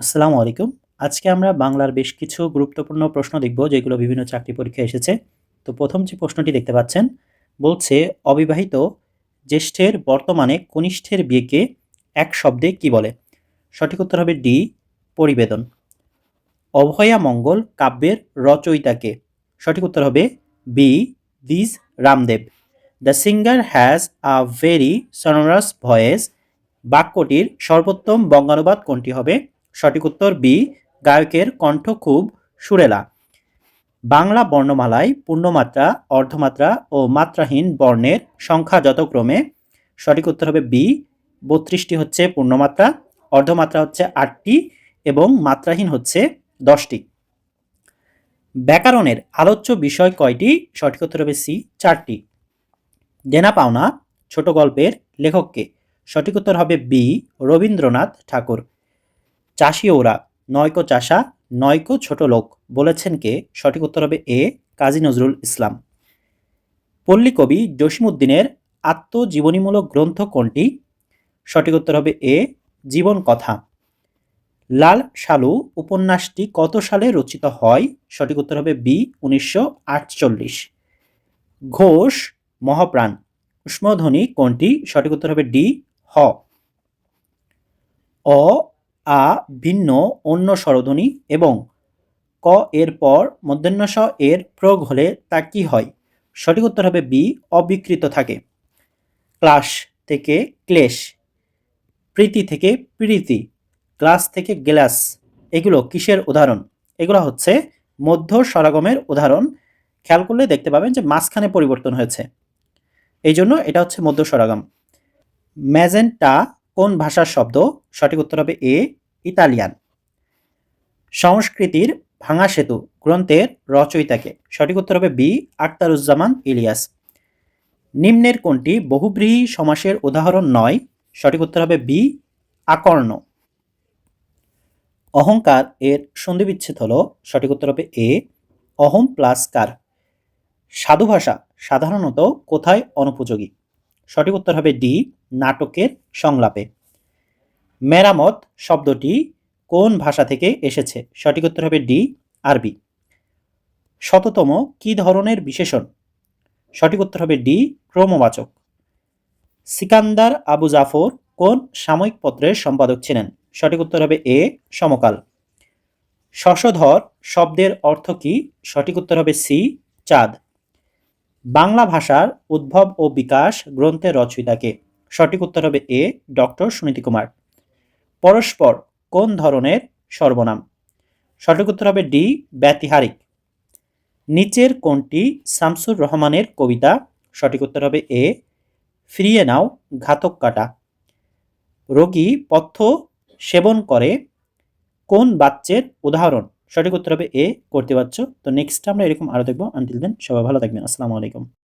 আসসালামু আলাইকুম। আজকে আমরা বাংলার বেশ কিছু গুরুত্বপূর্ণ প্রশ্ন দেখব, যেগুলো বিভিন্ন চাকরি পরীক্ষায় এসেছে। তো প্রথম যে প্রশ্নটি দেখতে পাচ্ছেন, বলছে, অবিবাহিত জ্যেষ্ঠের বর্তমানে কনিষ্ঠের বিয়েকে এক শব্দে কি বলে? সঠিক উত্তর হবে ডি, পরিবেদন। অভয়া মঙ্গল কাব্যের রচয়িতাকে। সঠিক উত্তর হবে বি, দিস Ramdev. The singer has a very sonorous voice. বাক্যটির সর্বোত্তম বঙ্গানুবাদ কোনটি হবে? সঠিক উত্তর বি গায়কের কণ্ঠ খুব সুরেলা। বাংলা বর্ণমালায় পূর্ণমাত্রা, অর্ধমাত্রা ও মাত্রাহীন বর্ণের সংখ্যা যতক্রমে সঠিক উত্তর হবে বি, বত্রিশটি হচ্ছে পূর্ণমাত্রা, অর্ধমাত্রা হচ্ছে আটটি এবং মাত্রাহীন হচ্ছে দশটি। ব্যাকরণের আলোচ্য বিষয় কয়টি? সঠিক উত্তর হবে সি, চারটি। দেনা পাওনা, ছোট গল্পের লেখককে। সঠিক উত্তর হবে বি, রবীন্দ্রনাথ ঠাকুর। চাষি ওরা, নয়কো চাষা, নয়কো ছোট লোক, বলেছেন কে? সঠিক উত্তর হবে এ, কাজী নজরুল ইসলাম। পল্লী কবি জসিমুদ্দিনের আত্মজীবনীমূলক গ্রন্থ কোনটি? সঠিক উত্তর হবে এ, জীবন কথা। লাল শালু উপন্যাসটি কত সালে রচিত হয়? সঠিক উত্তর হবে বি, উনিশশো আটচল্লিশ। ঘোষ মহাপ্রাণ, উষ্মধ্বনি কোনটি? সঠিক উত্তর হবে ডি, হ। অ আ ভিন্ন, অন্য স্বরধ্বনি এবং ক এর পর মধ্যাহ্ন স এর প্রয়োগ হলে তা কি হয়? সঠিক উত্তর হবে বি, অবিকৃত থাকে। ক্লাস থেকে ক্লেশ, প্রীতি থেকে প্রীতি গ্লাস থেকে গ্লাস। এগুলো কিসের উদাহরণ? এগুলো হচ্ছে মধ্য স্বরাগমের উদাহরণ। খেয়াল করলে দেখতে পাবেন যে মাঝখানে পরিবর্তন হয়েছে। এই জন্য এটা হচ্ছে মধ্য স্বরাগম। ম্যাজেন্টা কোন ভাষার শব্দ সঠিক উত্তর হবে এ, ইতালিয়ান। সংস্কৃতির ভাঙা সেতু গ্রন্থের রচয়িতাকে সঠিক উত্তর হবে বি আক্তারুজ্জামান ইলিয়াস। নিম্নের কোনটি বহুব্রীহী সমাসের উদাহরণ নয়, সঠিক উত্তর হবে বি, আকর্ণ। অহংকার এর সন্ধিবিচ্ছেদ হল সঠিক উত্তর হবে এ, অহম প্লাস কার। সাধু ভাষা সাধারণত কোথায় অনুপযোগী? সঠিক উত্তর হবে ডি, নাটকের সংলাপে। মেরামত শব্দটি কোন ভাষা থেকে এসেছে? সঠিক উত্তর হবে ডি, আরবি। শততম কি ধরনের বিশেষণ? সঠিক উত্তর হবে ডি, ক্রমবাচক। সিকান্দার আবু জাফর কোন সাময়িক পত্রের সম্পাদক ছিলেন? সঠিক উত্তর হবে এ, সমকাল। শশধর শব্দের অর্থ কি? সঠিক উত্তর হবে সি, চাঁদ। বাংলা ভাষার উদ্ভব ও বিকাশ গ্রন্থের রচয়িতাকে। সঠিক উত্তর হবে এ, ডক্টর সুনীতি কুমার। পরস্পর কোন ধরনের সর্বনাম? সঠিক উত্তর হবে ডি, ব্যতিহারিক। নিচের কোনটি শামসুর রহমানের কবিতা? সঠিক উত্তর হবে এ, ফিরিয়ে নাও ঘাতক কাটা। রোগী পথ্য সেবন করে কোন বাচ্চের উদাহরণ? সঠিক উত্তর হবে এ, করতে পারছ। তো নেক্সট আমরা এরকম আরও দেখব। আনটিল দেন সবাই ভালো থাকবেন। আসসালামু আলাইকুম।